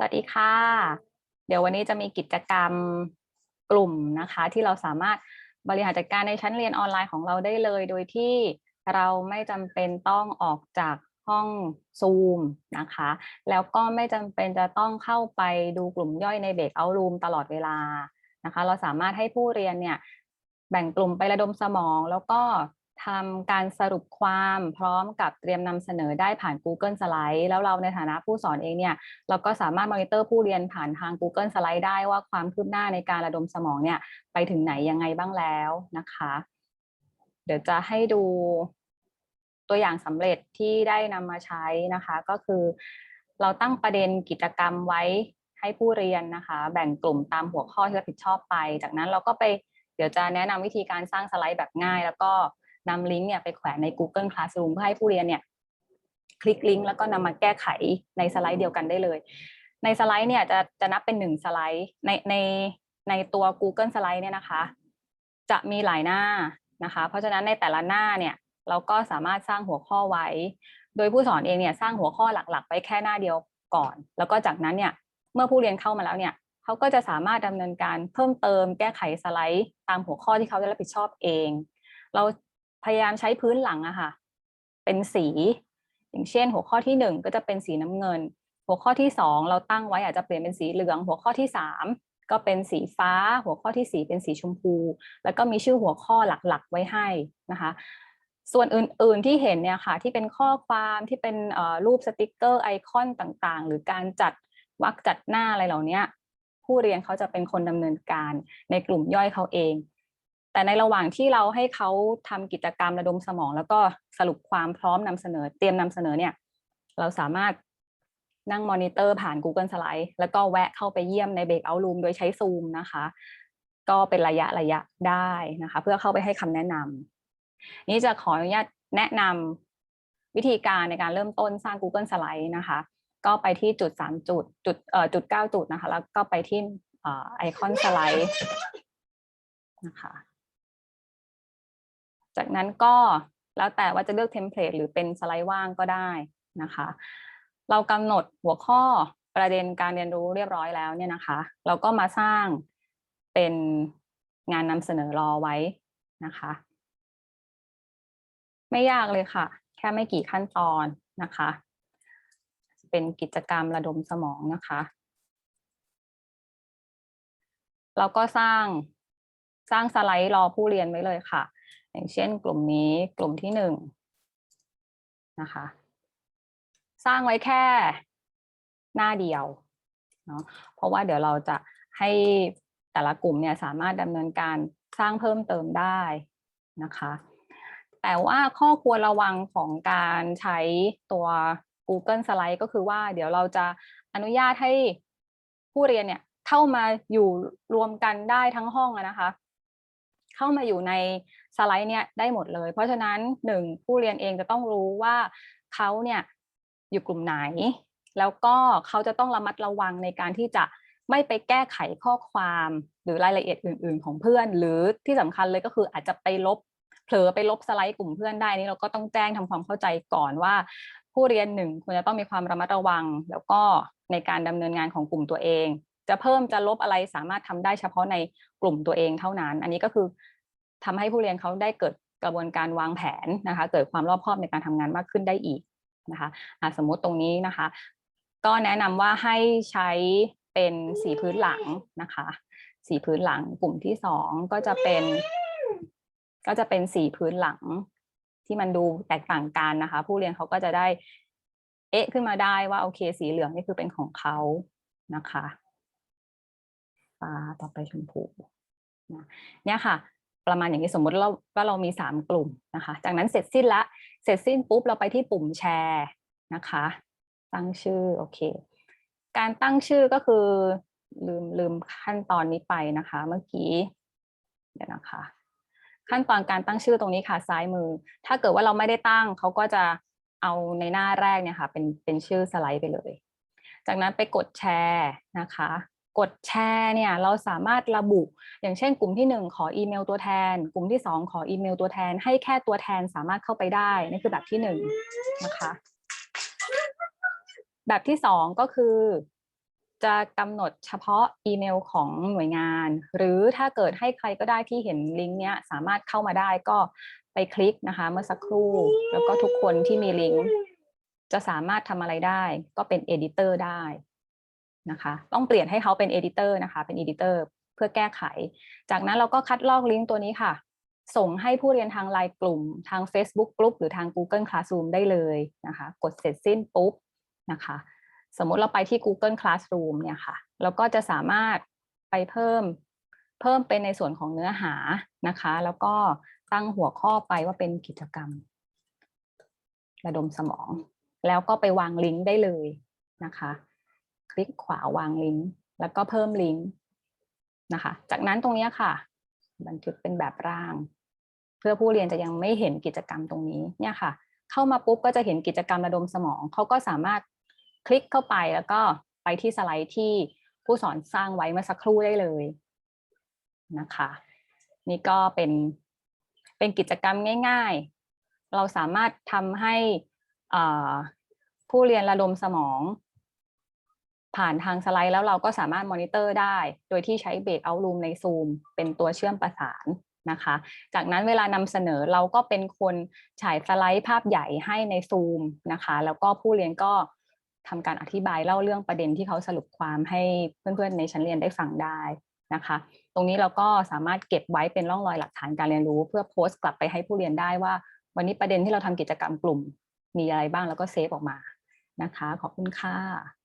วัสดีค่ะ เดี๋ยววันนี้จะมีกิจกรรมกลุ่มนะคะ ที่เราสามารถบริหารจัดการในชั้นเรียนออนไลน์ของเราได้เลย โดยที่เราไม่จำเป็นต้องออกจากห้องซูมนะคะ แล้วก็ไม่จำเป็นจะต้องเข้าไปดูกลุ่มย่อยในเบรกเอารูมตลอดเวลานะคะ เราสามารถให้ผู้เรียนเนี่ยแบ่งกลุ่มไประดมสมอง แล้วก็ ทำการสรุปความพร้อมกับเตรียมนำเสนอได้ผ่าน Google Slide แล้วเราในฐานะผู้สอนเองเนี่ยเราก็สามารถมอนิเตอร์ผู้เรียนผ่านทาง Google Slide ได้ว่าความคืบหน้าในการระดมสมองเนี่ยไปถึงไหนยังไงบ้างแล้วนะคะ เดี๋ยวจะให้ดูตัวอย่างสำเร็จที่ได้นำมาใช้นะคะ ก็คือ เราตั้งประเด็นกิจกรรมไว้ให้ผู้เรียนนะคะ แบ่งกลุ่มตามหัวข้อที่รับผิดชอบไป จากนั้นเราก็ไปเดี๋ยวจะแนะนำวิธีการสร้างสไลด์แบบง่าย แล้วก็ นำลิงก์เนี่ยไปแขวนใน Google Classroom เพื่อให้ผู้เรียนเนี่ยคลิกลิงก์แล้วก็นำมาแก้ไขในสไลด์เดียวกันได้เลย ในสไลด์เนี่ยจะจะนับเป็นหนึ่งสไลด์ในในในตัว Google สไลด์เนี่ยนะคะ จะมีหลายหน้านะคะ เพราะฉะนั้นในแต่ละหน้าเนี่ยเราก็สามารถสร้างหัวข้อไว้ โดยผู้สอนเองเนี่ยสร้างหัวข้อหลักๆ ไว้แค่หน้าเดียวก่อน แล้วก็จากนั้นเนี่ยเมื่อผู้เรียนเข้ามาแล้วเนี่ยเขาก็จะสามารถดำเนินการเพิ่มเติมแก้ไขสไลด์ ตามหัวข้อที่เขาได้รับผิดชอบเอง เรา พยายามใช้พื้นหลังอะค่ะ เป็นสี อย่างเช่น หัวข้อที่หนึ่งก็จะเป็นสีน้ำเงิน หัวข้อที่สองเราตั้งไว้อาจจะเปลี่ยนเป็นสีเหลือง หัวข้อที่สามก็เป็นสีฟ้า หัวข้อที่สี่เป็นสีชมพู แล้วก็มีชื่อหัวข้อหลักๆ ไว้ให้นะคะ ส่วนอื่นๆที่เห็นเนี่ยค่ะ ที่เป็นข้อความที่เป็นรูปสติกเกอร์ไอคอนต่างๆ หรือการจัดวรรคจัดหน้าอะไรเหล่านี้ผู้เรียนเขาจะเป็นคนดำเนินการในกลุ่มย่อยเขาเอง แต่ในระหว่างที่เราให้เขาทำกิจกรรมระดมสมอง แล้วก็สรุปความพร้อมนำเสนอ เตรียมนำเสนอเนี่ย เราสามารถนั่งมอนิเตอร์ผ่าน Google Slide แล้วก็แวะเข้าไปเยี่ยมในเบรกเอาท์รูมโดยใช้ซูมนะคะ ก็เป็นระยะระยะได้นะคะ เพื่อเข้าไปให้คำแนะนำนี้จะขออนุญาตแนะนำวิธีการในการเริ่มต้นสร้าง Google Slide นะคะ ก็ไปที่จุดสามจุดจุดเอ่อจุดเก้าจุดนะคะ แล้วก็ไปที่ไอคอนสไลด์นะคะ จากนั้นก็แล้วแต่ว่าจะเลือกเทมเพลตหรือเป็นสไลด์ว่างก็ได้นะคะ เรากำหนดหัวข้อประเด็นการเรียนรู้เรียบร้อยแล้วเนี่ยนะคะ เราก็มาสร้างเป็นงานนำเสนอรอไว้นะคะ ไม่ยากเลยค่ะ แค่ไม่กี่ขั้นตอนนะคะ เป็นกิจกรรมระดมสมองนะคะเราก็สร้างสร้างสไลด์รอผู้เรียนไว้เลยค่ะ อย่างเช่นกลุ่มนี้กลุ่มที่หนึ่งนะคะ สร้างไว้แค่หน้าเดียวเนาะเพราะว่าเดี๋ยวเราจะให้แต่ละกลุ่มเนี่ยสามารถดำเนินการสร้างเพิ่มเติมได้นะคะ แต่ว่าข้อควรระวังของการใช้ตัว Google Slide ก็คือว่าเดี๋ยวเราจะอนุญาตให้ผู้เรียนเนี่ยเข้ามาอยู่รวมกันได้ทั้งห้องนะคะ เข้ามาอยู่ในสไลด์เนี่ยได้หมดเลย เพราะฉะนั้นหนึ่งผู้เรียนเองจะต้องรู้ว่าเขาเนี่ยอยู่กลุ่มไหน แล้วก็เขาจะต้องระมัดระวังในการที่จะไม่ไปแก้ไขข้อความหรือรายละเอียดอื่น ๆ ของเพื่อน หรือที่สำคัญเลยก็คืออาจจะไปลบเผลอไปลบสไลด์กลุ่มเพื่อนได้นี่เราก็ต้องแจ้งทำความเข้าใจก่อนว่า ผู้เรียนหนึ่งควรจะต้องมีความระมัดระวัง แล้วก็ในการดำเนินงานของกลุ่มตัวเอง จะเพิ่มจะลบอะไรสามารถทำได้เฉพาะในกลุ่มตัวเองเท่านั้น อันนี้ก็คือทำให้ผู้เรียนเขาได้เกิดกระบวนการวางแผนนะคะ เกิดความรอบคอบในการทำงานมากขึ้นได้อีกนะคะะสมมุติตรงนี้นะคะ ก็แนะนำว่าให้ใช้เป็นสีพื้นหลังนะคะ สีพื้นหลังกลุ่มที่สองก็จะเป็น ก็จะเป็นสีพื้นหลังที่มันดูแตกต่างกันนะคะ ผู้เรียนเขาก็จะได้เอ๊ะขึ้นมาได้ว่าโอเคสีเหลืองนี่คือเป็นของเขานะคะ ฟ้าต่อไปชมพูนะเนี่ยค่ะ ประมาณอย่างนี้สมมติเราว่าเรามีสามกลุ่มนะคะ จากนั้นเสร็จสิ้นละเสร็จสิ้นปุ๊บเราไปที่ปุ่มแชร์นะคะ ตั้งชื่อโอเค การตั้งชื่อก็คือลืมลืมขั้นตอนนี้ไปนะคะ เมื่อกี้เดี๋ยวนะคะ ขั้นตอนการตั้งชื่อตรงนี้ค่ะซ้ายมือ ถ้าเกิดว่าเราไม่ได้ตั้งเขาก็จะเอาในหน้าแรกเนี่ยค่ะเป็นเป็นชื่อสไลด์ไปเลย จากนั้นไปกดแชร์นะคะ กดแชร์เนี่ยเราสามารถระบุ อย่างเช่น กลุ่มที่ 1 ขออีเมลตัวแทน กลุ่มที่ 2 ขออีเมลตัวแทน ให้แค่ตัวแทนสามารถเข้าไปได้นี่คือแบบที่1นะคะแบบที่ 2 ก็คือ จะกำหนดเฉพาะอีเมลของหน่วยงาน หรือถ้าเกิดให้ใครก็ได้ที่เห็นลิงก์เนี้ยสามารถเข้ามาได้ก็ไปคลิกนะคะ เมื่อสักครู่ แล้วก็ทุกคนที่มีลิงก์จะสามารถทำอะไรได้ ก็เป็นเอดิเตอร์ได้ นะคะ ต้องเปลี่ยนให้เขาเป็นเอดิเตอร์นะคะ เป็นเอดิเตอร์เพื่อแก้ไข จากนั้นเราก็คัดลอกลิงก์ตัวนี้ค่ะ ส่งให้ผู้เรียนทางไลน์กลุ่ม ทาง Facebook Group หรือทาง Google Classroom ได้เลยนะคะ กดเสร็จสิ้นปุ๊บนะคะ สมมุติเราไปที่ Google Classroom เนี่ยค่ะ เราก็จะสามารถไปเพิ่มเพิ่มเป็นในส่วนของเนื้อหานะคะ แล้วก็ตั้งหัวข้อไปว่าเป็นกิจกรรม ระดมสมอง แล้วก็ไปวางลิงก์ได้เลยนะคะ คลิกขวาวางลิงก์แล้วก็เพิ่มลิงก์นะคะ จากนั้นตรงนี้ค่ะ บันทึกเป็นแบบร่าง เพื่อผู้เรียนจะยังไม่เห็นกิจกรรมตรงนี้เนี่ยค่ะ เข้ามาปุ๊บก็จะเห็นกิจกรรมระดมสมองเขาก็สามารถคลิกเข้าไปแล้วก็ไปที่สไลด์ที่ผู้สอนสร้างไว้เมื่อสักครู่ได้เลยนะคะ นี่ก็เป็นเป็นกิจกรรมง่าย ๆ เราสามารถทำให้ผู้เรียนระดมสมอง ผ่านทางสไลด์แล้วเราก็สามารถมอนิเตอร์ได้ โดยที่ใช้เบรกเอารูมใน Zoom เป็นตัวเชื่อมประสานนะคะ จากนั้นเวลานำเสนอเราก็เป็นคนฉายสไลด์ภาพใหญ่ให้ใน Zoom นะคะ แล้วก็ผู้เรียนก็ทำการอธิบายเล่าเรื่องประเด็นที่เขาสรุปความให้เพื่อนๆในชั้นเรียนได้ฟังได้นะคะ ตรงนี้เราก็สามารถเก็บไว้เป็นร่องรอยหลักฐานการเรียนรู้ เพื่อโพสต์กลับไปให้ผู้เรียนได้ว่า วันนี้ประเด็นที่เราทำกิจกรรมกลุ่ม มีอะไรบ้างแล้วก็เซฟออกมานะคะ ขอบคุณค่ะ